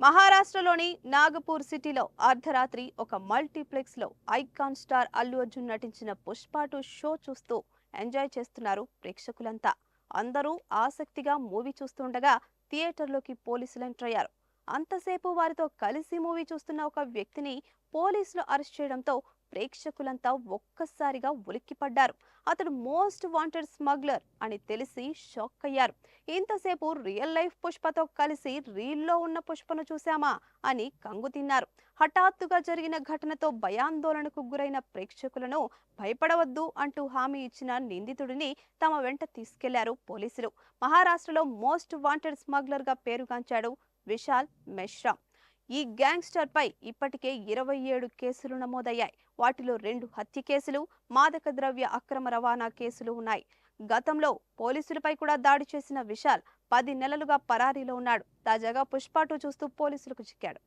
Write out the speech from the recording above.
మహారాష్ట్రలోని నాగపూర్ సిటీలో అర్ధరాత్రి ఒక మల్టీప్లెక్స్లో ఐకాన్ స్టార్ అల్లు అర్జున్ నటించిన పుష్ప టూ షో చూస్తూ ఎంజాయ్ చేస్తున్నారు ప్రేక్షకులంతా. అందరూ ఆసక్తిగా మూవీ చూస్తుండగా థియేటర్లోకి పోలీసులు ఎంటర్ అయ్యారు. అంతసేపు వారితో కలిసి మూవీ చూస్తున్న ఒక వ్యక్తిని పోలీసులు అరెస్ట్ చేయడంతో ప్రేక్షకులంతా ఒక్కసారిగా ఉలిక్కిపడ్డారు. అతడు మోస్ట్ వాంటెడ్ స్మగ్లర్ అని తెలిసి షాక్ అయ్యారు. ఇంతసేపు రియల్ లైఫ్ పుష్పతో కలిసి రీల్లో ఉన్న పుష్పను చూశామా అని కంగు తిన్నారు. హఠాత్తుగా జరిగిన ఘటనతో భయాందోళనకు గురైన ప్రేక్షకులను భయపడవద్దు అంటూ హామీ ఇచ్చిన నిందితుడిని తమ వెంట తీసుకెళ్ళారు పోలీసులు. మహారాష్ట్రలో మోస్ట్ వాంటెడ్ స్మగ్లర్గా పేరుగాంచాడు విశాల్ మెష్రామ్ ఈ గ్యాంగ్స్టర్పై ఇప్పటికే ఇరవై ఏడు కేసులు నమోదయ్యాయి. వాటిలో రెండు హత్య కేసులు మాదక ద్రవ్య అక్రమ రవాణా కేసులు ఉన్నాయి. గతంలో పోలీసులపై కూడా దాడి చేసిన విశాల్ పది నెలలుగా పరారీలో ఉన్నాడు. తాజాగా పుష్పటు చూస్తూ పోలీసులకు చిక్కాడు.